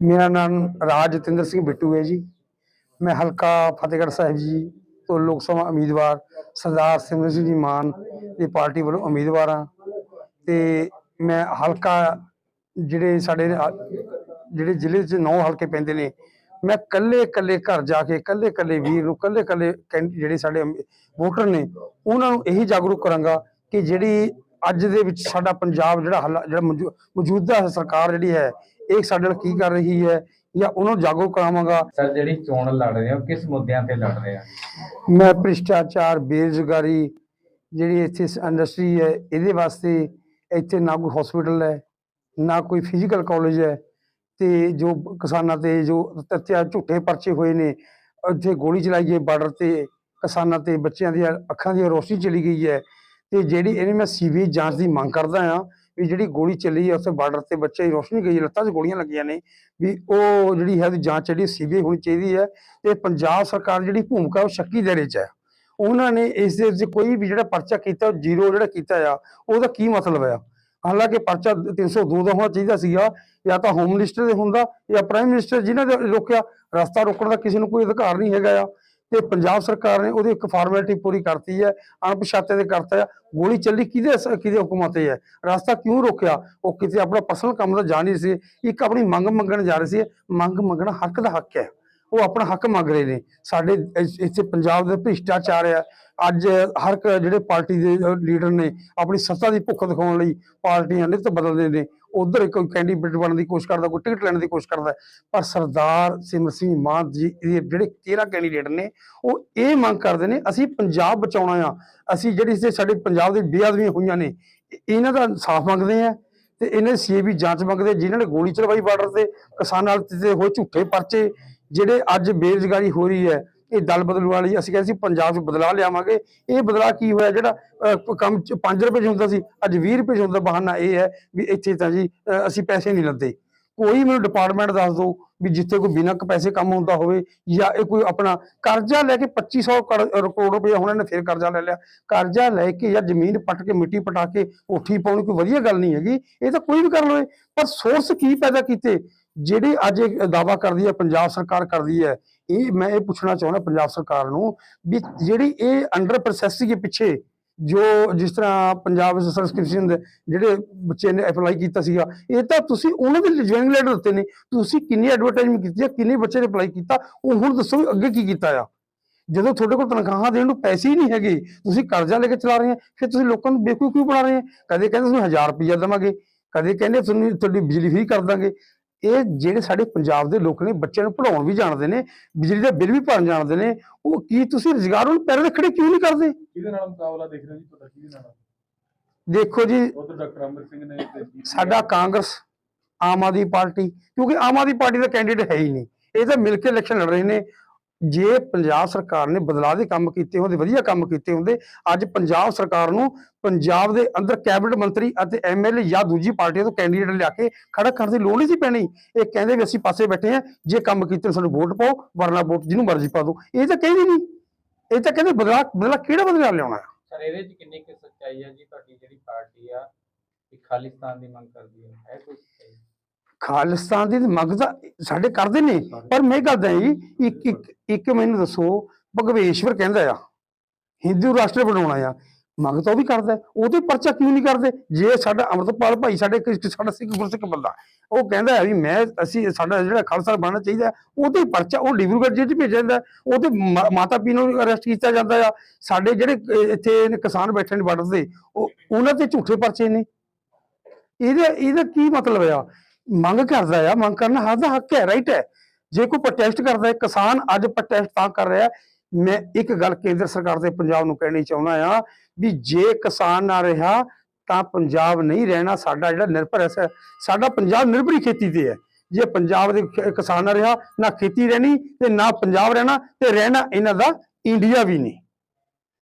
ਮੇਰਾ ਨਾਮ ਰਾਜ ਜਤਿੰਦਰ ਸਿੰਘ ਬਿੱਟੂ ਹੈ ਜੀ। ਮੈਂ ਹਲਕਾ ਫਤਿਹਗੜ੍ਹ ਸਾਹਿਬ ਜੀ ਤੋਂ ਲੋਕ ਸਭਾ ਉਮੀਦਵਾਰ ਸਰਦਾਰ ਸਿਮਰਨ ਸਿੰਘ ਜੀ ਮਾਨ ਦੀ ਪਾਰਟੀ ਵੱਲੋਂ ਉਮੀਦਵਾਰ ਹਾਂ। ਤੇ ਮੈਂ ਹਲਕਾ ਜਿਹੜੇ ਸਾਡੇ ਜਿਹੜੇ ਜ਼ਿਲ੍ਹੇ 'ਚ ਨੌ ਹਲਕੇ ਪੈਂਦੇ ਨੇ, ਮੈਂ ਕੱਲੇ ਕੱਲੇ ਘਰ ਜਾ ਕੇ ਕੱਲੇ ਕੱਲੇ ਵੀਰ ਨੂੰ ਕੱਲੇ ਕੱਲੇ ਜਿਹੜੇ ਸਾਡੇ ਵੋਟਰ ਨੇ, ਉਹਨਾਂ ਨੂੰ ਇਹੀ ਜਾਗਰੂਕ ਕਰਾਂਗਾ ਕਿ ਜਿਹੜੀ ਅੱਜ ਦੇ ਵਿੱਚ ਸਾਡਾ ਪੰਜਾਬ ਜਿਹੜਾ ਹਾਲਾ- ਜਿਹੜਾ ਮੌਜੂਦਾ ਸਰਕਾਰ ਜਿਹੜੀ ਹੈ ਇਹ ਸਾਡੇ ਨਾਲ ਕੀ ਕਰ ਰਹੀ ਹੈ ਜਾਂ ਉਹਨਾਂ ਜਾਗਰੂਕ ਕਰਾਵਾਂਗਾ। ਸਰ ਜਿਹੜੀ ਚੋਣ ਲੜ ਰਹੇ ਹੋ ਕਿਸ ਮੁੱਦਿਆਂ ਤੇ ਲੜ ਰਹੇ ਆ ਮੈਂ ਭ੍ਰਿਸ਼ਟਾਚਾਰ ਬੇਰੁਜ਼ਗਾਰੀ ਜਿਹੜੀ ਇੱਥੇ ਇੰਡਸਟਰੀ ਹੈ ਇਹਦੇ ਵਾਸਤੇ ਇੱਥੇ ਨਾ ਕੋਈ ਹਸਪੀਟਲ ਹੈ ਨਾ ਕੋਈ ਫਿਜ਼ੀਕਲ ਕਾਲਜ ਹੈ ਤੇ ਜੋ ਕਿਸਾਨਾਂ ਤੇ ਜੋ ਤੱਥਿਆ ਝੂਠੇ ਪਰਚੇ ਹੋਏ ਨੇ ਇੱਥੇ ਗੋਲੀ ਚਲਾਈ ਗਈ ਬਾਰਡਰ ਤੇ ਕਿਸਾਨਾਂ ਤੇ ਬੱਚਿਆਂ ਦੀਆਂ ਅੱਖਾਂ ਦੀ ਰੋਸ਼ਨੀ ਚਲੀ ਗਈ ਹੈ ਤੇ ਜਿਹੜੀ ਇਹਨੇ ਮੈਂ ਸੀਬੀਆਈ ਜਾਂਚ ਦੀ ਮੰਗ ਕਰਦਾ ਆ ਵੀ ਜਿਹੜੀ ਗੋਲੀ ਚੱਲੀ ਹੈ ਉੱਥੇ ਬਾਰਡਰ ਤੇ ਬੱਚੇ ਦੀ ਰੋਸ਼ਨੀ ਗਈ, ਲੱਤਾਂ 'ਚ ਗੋਲੀਆਂ ਲੱਗੀਆਂ ਨੇ, ਵੀ ਉਹ ਜਿਹੜੀ ਹੈ ਉਹਦੀ ਜਾਂਚ ਜਿਹੜੀ ਸੀਬੀਆਈ ਹੋਣੀ ਚਾਹੀਦੀ ਹੈ ਤੇ ਪੰਜਾਬ ਸਰਕਾਰ ਜਿਹੜੀ ਭੂਮਿਕਾ ਉਹ ਸ਼ੱਕੀ ਦਾਇਰੇ 'ਚ ਹੈ। ਉਹਨਾਂ ਨੇ ਇਸ ਦੇ ਵਿੱਚ ਕੋਈ ਵੀ ਜਿਹੜਾ ਪਰਚਾ ਕੀਤਾ, ਉਹ ਜ਼ੀਰੋ ਜਿਹੜਾ ਕੀਤਾ ਆ, ਉਹਦਾ ਕੀ ਮਤਲਬ ਆ? ਹਾਲਾਂਕਿ ਪਰਚਾ 302 ਦਾ ਹੋਣਾ ਚਾਹੀਦਾ ਸੀਗਾ, ਜਾਂ ਤਾਂ ਹੋਮ ਮਿਨਿਸਟਰ ਦੇ ਹੁੰਦਾ, ਜਾਂ ਪ੍ਰਾਈਮ ਮਿਨਿਸਟਰ ਜਿਨ੍ਹਾਂ ਦੇ ਰੋਕਿਆ ਰਸਤਾ ਰੋਕਣ ਦਾ ਕਿਸੇ ਨੂੰ ਕੋਈ ਅਧਿਕਾਰ ਨਹੀਂ ਹੈਗਾ ਆ। ਤੇ ਪੰਜਾਬ ਸਰਕਾਰ ਨੇ ਉਹਦੀ ਇੱਕ ਫਾਰਮੈਲਿਟੀ ਪੂਰੀ ਕਰਤੀ ਹੈ ਅਣਪਛਾਤੇ ਦੇ ਕਰਤਾ ਆ ਗੋਲੀ ਚੱਲੀ ਕਿਹਦੇ ਕਿਹਦੇ ਹੁਕਮਾਂ ਤੇ ਹੈ? ਰਸਤਾ ਕਿਉਂ ਰੋਕਿਆ? ਉਹ ਕਿਤੇ ਆਪਣਾ ਪਰਸਨਲ ਕੰਮ ਦਾ ਜਾ ਨਹੀਂ ਸੀ। ਇੱਕ ਆਪਣੀ ਮੰਗ ਮੰਗਣ ਜਾ ਰਹੇ ਸੀ। ਮੰਗ ਮੰਗਣਾ ਹੱਕ ਦਾ ਹੱਕ ਹੈ। ਉਹ ਆਪਣਾ ਹੱਕ ਮੰਗ ਰਹੇ ਨੇ। ਸਾਡੇ ਇੱਥੇ ਪੰਜਾਬ ਦੇ ਭ੍ਰਿਸ਼ਟਾਚਾਰ ਹੈ। ਅੱਜ ਹਰ ਜਿਹੜੇ ਪਾਰਟੀ ਦੇ ਲੀਡਰ ਨੇ ਆਪਣੀ ਸੱਤਾ ਦੀ ਭੁੱਖ ਦਿਖਾਉਣ ਲਈ ਪਾਰਟੀਆਂ ਨਿਤ ਬਦਲਦੇ ਨੇ। ਉਧਰ ਕੋਈ ਕੈਂਡੀਡੇਟ ਬਣਨ ਦੀ ਕੋਸ਼ਿਸ਼ ਕਰਦਾ ਕੋਈ ਟਿਕਟ ਲੈਣ ਦੀ ਕੋਸ਼ਿਸ਼ ਕਰਦਾ ਪਰ ਸਰਦਾਰ ਸਿਮਰ ਸਿੰਘ ਮਾਨ ਜੀ ਇਹ ਜਿਹੜੇ 13 ਕੈਂਡੀਡੇਟ ਨੇ ਉਹ ਇਹ ਮੰਗ ਕਰਦੇ ਨੇ ਅਸੀਂ ਪੰਜਾਬ ਬਚਾਉਣਾ ਆ ਅਸੀਂ ਜਿਹੜੀ ਸਾਡੇ ਪੰਜਾਬ ਦੇ ਬੇਅਦਬੀਆਂ ਹੋਈਆਂ ਨੇ ਇਹਨਾਂ ਦਾ ਇਨਸਾਫ ਮੰਗਦੇ ਆ ਤੇ ਇਹਨੇ ਸੀਏਬੀ ਜਾਂਚ ਮੰਗਦੇ ਆ, ਜਿਨ੍ਹਾਂ ਨੇ ਗੋਲੀ ਚਲਵਾਈ ਬਾਰਡਰ ਤੇ ਕਿਸਾਨਾਂ ਤੇ ਹੋਏ ਝੂਠੇ ਪਰਚੇ ਜਿਹੜੇ ਅੱਜ ਬੇਰੁਜ਼ਗਾਰੀ ਹੋ ਰਹੀ ਹੈ ਇਹ ਦਲ ਬਦਲੂ ਵਾਲੀ ਅਸੀਂ ਕਹਿੰਦੇ ਸੀ ਪੰਜਾਬ 'ਚ ਬਦਲਾਅ ਲਿਆਵਾਂਗੇ। ਇਹ ਬਦਲਾਅ ਕੀ ਹੋਇਆ? ਜਿਹੜਾ ਕੰਮ 5 ਰੁਪਏ 'ਚ ਹੁੰਦਾ ਸੀ, ਅੱਜ 20 ਰੁਪਏ 'ਚ ਹੁੰਦਾ। ਬਹਾਨਾ ਇਹ ਹੈ ਵੀ ਇੱਥੇ ਤਾਂ ਜੀ ਅਸੀਂ ਪੈਸੇ ਨਹੀਂ ਲੈਂਦੇ। ਕੋਈ ਮੈਨੂੰ ਡਿਪਾਰਟਮੈਂਟ ਦੱਸ ਦਿਓ ਵੀ ਜਿੱਥੇ ਕੋਈ ਬਿਨਾਂ ਪੈਸੇ ਕੰਮ ਹੁੰਦਾ ਹੋਵੇ ਜਾਂ ਇਹ ਕੋਈ ਆਪਣਾ ਕਰਜ਼ਾ ਲੈ ਕੇ 2500 ਕਰ- ਕਰੋੜ ਰੁਪਏ ਹੁਣ ਇਹਨੇ ਫਿਰ ਕਰਜ਼ਾ ਲੈ ਲਿਆ। ਕਰਜ਼ਾ ਲੈ ਕੇ ਜਾਂ ਜ਼ਮੀਨ ਪੱਟ ਕੇ, ਮਿੱਟੀ ਪਟਾ ਕੇ ਉਠੀ ਪਾਉਣੀ ਕੋਈ ਵਧੀਆ ਗੱਲ ਨਹੀਂ ਹੈਗੀ। ਇਹ ਤਾਂ ਕੋਈ ਵੀ ਕਰ ਲਵੇ। ਪਰ ਸੋਰਸ ਕੀ ਪੈਦਾ ਕੀਤੇ? ਜਿਹੜੇ ਅੱਜ ਇਹ ਦਾਵਾ ਕਰਦੀ ਹੈ, ਪੰਜਾਬ ਸਰਕਾਰ ਕਰਦੀ ਹੈ, ਇਹ ਮੈਂ ਇਹ ਪੁੱਛਣਾ ਚਾਹੁੰਦਾ ਪੰਜਾਬ ਸਰਕਾਰ ਨੂੰ ਵੀ ਜਿਹੜੀ ਇਹ ਅੰਡਰ ਪ੍ਰੋਸੈਸਿੰਗ ਦੇ ਪਿੱਛੇ, ਜੋ ਜਿਸ ਤਰ੍ਹਾਂ ਪੰਜਾਬ ਸਬਸਕ੍ਰਿਪਸ਼ਨ ਦੇ ਜਿਹੜੇ ਬੱਚੇ ਨੇ ਅਪਲਾਈ ਕੀਤਾ ਸੀਗਾ, ਇਹ ਤਾਂ ਤੁਸੀਂ ਉਹਨਾਂ ਦੇ ਜੁਆਇਨਿੰਗ ਲੈਟਰ ਦਿੱਤੇ ਨੇ, ਤੁਸੀਂ ਕਿੰਨੀ ਐਡਵਰਟਾਈਜ਼ਮੈਂਟ ਕੀਤੀ ਹੈ, ਕਿੰਨੇ ਬੱਚੇ ਨੇ ਅਪਲਾਈ ਕੀਤਾ, ਉਹ ਹੁਣ ਦੱਸੋ ਵੀ ਅੱਗੇ ਕੀ ਕੀਤਾ ਆ। ਜਦੋਂ ਤੁਹਾਡੇ ਕੋਲ ਤਨਖਾਹਾਂ ਦੇਣ ਨੂੰ ਪੈਸੇ ਹੀ ਨਹੀਂ ਹੈਗੇ, ਤੁਸੀਂ ਕਰਜ਼ਾ ਲੈ ਕੇ ਚਲਾ ਰਹੇ ਹੋ, ਫਿਰ ਤੁਸੀਂ ਲੋਕਾਂ ਨੂੰ ਬੇਵਕੂਫ ਕਿਉਂ ਬਣਾ ਰਹੇ ਹੋ? ਕਦੇ ਕਹਿੰਦੇ ਤੁਹਾਨੂੰ 1000 ਰੁਪਈਆ ਦੇਵਾਂਗੇ, ਕਦੇ ਕਹਿੰਦੇ ਤੁਹਾਨੂੰ ਤੁਹਾਡੀ ਬਿਜਲੀ ਫ੍ਰੀ ਕਰ ਦਾਂਗੇ ਇਹ ਜਿਹੜੇ ਸਾਡੇ ਪੰਜਾਬ ਦੇ ਲੋਕ ਨੇ ਬੱਚਿਆਂ ਨੂੰ ਪੜਾਉਣ ਵੀ ਜਾਣਦੇ ਨੇ ਬਿਜਲੀ ਦਾ ਬਿੱਲ ਵੀ ਭਰਨ ਜਾਣਦੇ ਨੇ ਉਹ ਕੀ ਤੁਸੀਂ ਰੁਜ਼ਗਾਰ ਨੂੰ ਪੈਰਾਂ ਦੇ ਖੜੇ ਕਿਉਂ ਨਹੀਂ ਕਰਦੇ? ਕਿਹਦੇ ਨਾਲ ਮੁਕਾਬਲਾ ਦੇਖ ਰਹੇ ਜੀ? ਤੁਹਾਡਾ ਕਿਹਦੇ ਨਾਲ? ਦੇਖੋ ਜੀ ਉਧਰ ਡਾਕਟਰ ਅਮਰ ਸਿੰਘ ਨੇ ਸਾਡਾ ਕਾਂਗਰਸ ਆਮ ਆਦਮੀ ਪਾਰਟੀ ਕਿਉਂਕਿ ਆਮ ਆਦਮੀ ਪਾਰਟੀ ਦਾ ਕੈਂਡੀਡੇਟ ਹੈ ਹੀ ਨਹੀਂ। ਇਹ ਤਾਂ ਮਿਲ ਕੇ ਇਲੈਕਸ਼ਨ ਲੜ ਰਹੇ ਨੇ ਜੇ ਪੰਜਾਬ ਸਰਕਾਰ ਨੇ ਬਦਲਾਅ ਦੇ ਕੰਮ ਕੀਤੇ ਹੁੰਦੇ ਵਧੀਆ ਕੰਮ ਕੀਤੇ ਹੁੰਦੇ ਅੱਜ ਪੰਜਾਬ ਸਰਕਾਰ ਨੂੰ ਪੰਜਾਬ ਦੇ ਅੰਦਰ ਕੈਬਨਿਟ ਮੰਤਰੀ ਅਤੇ ਐਮਐਲਏ ਜਾਂ ਦੂਜੀ ਪਾਰਟੀਆਂ ਤੋਂ ਕੈਂਡੀਡੇਟ ਲਿਆ ਕੇ ਖੜਾ ਕਰਨ ਦੀ ਲੋੜ ਨਹੀਂ ਸੀ ਪੈਣੀ। ਇਹ ਕਹਿੰਦੇ ਵੀ ਅਸੀਂ ਪਾਸੇ ਬੈਠੇ ਆ ਜੇ ਕੰਮ ਕੀਤੇ ਸਾਨੂੰ ਵੋਟ ਪਾਓ, ਵਰਨਾ ਵੋਟ ਜਿਹਨੂੰ ਮਰਜ਼ੀ ਪਾ ਦਿਓ ਇਹ ਤਾਂ ਕਹਿੰਦੇ ਨਹੀਂ। ਇਹ ਤਾਂ ਕਹਿੰਦੇ ਬਦਲਾਅ ਬਦਲਾਅ ਕਿਹੜਾ ਬਦਲਾਅ ਲਿਆਉਣਾ? ਸਰ, ਇਹਦੇ ਚ ਕਿੰਨੀ ਕੁ ਸੱਚਾਈ ਹੈ ਜੀ? ਤੁਹਾਡੀ ਜਿਹੜੀ ਪਾਰਟੀ ਆ ਕਿ ਖਾਲਿਸਤਾਨ ਦੀ ਮੰਗ ਕਰਦੀ ਹੈ। ਹੈ ਕੋਈ ਖਾਲਿਸਤਾਨ ਦੀ ਮੰਗ ਤਾਂ ਸਾਡੇ ਕਰਦੇ ਨੇ ਪਰ ਮੈਂ ਕਰਦਾ ਜੀ ਇੱਕ ਇੱਕ ਇੱਕ ਮੈਨੂੰ ਦੱਸੋ ਭਗਵੇਸ਼ਵਰ ਕਹਿੰਦਾ ਆ ਹਿੰਦੂ ਰਾਸ਼ਟਰ ਬਣਾਉਣਾ ਆ ਮੰਗ ਤਾਂ ਉਹ ਵੀ ਕਰਦਾ। ਉਹਦੇ ਪਰਚਾ ਕਿਉਂ ਨਹੀਂ ਕਰਦੇ? ਜੇ ਸਾਡਾ ਅੰਮ੍ਰਿਤਪਾਲ ਭਾਈ ਸਾਡੇ ਸਾਡਾ ਸਿੱਖ ਗੁਰਸਿੱਖ ਬੰਦਾ ਉਹ ਕਹਿੰਦਾ ਵੀ ਮੈਂ ਅਸੀਂ ਸਾਡਾ ਜਿਹੜਾ ਖਾਲਸਾ ਬਣਨਾ ਚਾਹੀਦਾ ਉਹਦੇ ਪਰਚਾ ਉਹ ਡਿਬਰੂਗੜ੍ਹ ਜੇਲ੍ਹ 'ਚ ਭੇਜਿਆ ਜਾਂਦਾ ਉਹਦੇ ਮਾਤਾ ਪਿਤਾ ਨੂੰ ਅਰੈਸਟ ਕੀਤਾ ਜਾਂਦਾ ਆ ਸਾਡੇ ਜਿਹੜੇ ਇੱਥੇ ਕਿਸਾਨ ਬੈਠੇ ਨੇ ਬਾਰਡਰ ਤੇ ਉਹ ਉਹਨਾਂ ਤੇ ਝੂਠੇ ਪਰਚੇ ਨੇ। ਇਹਦਾ ਇਹਦਾ ਕੀ ਮਤਲਬ ਆ? ਮੰਗ ਕਰਦਾ ਆ, ਮੰਗ ਕਰਨਾ ਹਰ ਦਾ ਹੱਕ ਹੈ ਰਾਈਟ ਹੈ। ਜੇ ਕੋਈ ਪ੍ਰੋਟੈਸਟ ਕਰਦਾ ਹੈ, ਕਿਸਾਨ ਅੱਜ ਪ੍ਰੋਟੈਸਟ ਤਾਂ ਕਰ ਰਿਹਾ ਮੈਂ ਇੱਕ ਗੱਲ ਕੇਂਦਰ ਸਰਕਾਰ ਤੇ ਪੰਜਾਬ ਨੂੰ ਕਹਿਣੀ ਚਾਹੁੰਦਾ ਆ ਵੀ ਜੇ ਕਿਸਾਨ ਨਾ ਰਿਹਾ, ਤਾਂ ਪੰਜਾਬ ਨਹੀਂ ਰਹਿਣਾ। ਸਾਡਾ ਜਿਹੜਾ ਨਿਰਭਰ ਹੈ ਸਾਡਾ ਪੰਜਾਬ ਨਿਰਭਰ ਹੀ ਖੇਤੀ ਤੇ ਹੈ। ਜੇ ਪੰਜਾਬ ਦੇ ਕਿਸਾਨ ਨਾ ਰਿਹਾ, ਨਾ ਖੇਤੀ ਰਹਿਣੀ ਤੇ ਨਾ ਪੰਜਾਬ ਰਹਿਣਾ ਤੇ ਰਹਿਣਾ ਇਹਨਾਂ ਦਾ ਇੰਡੀਆ ਵੀ ਨਹੀਂ।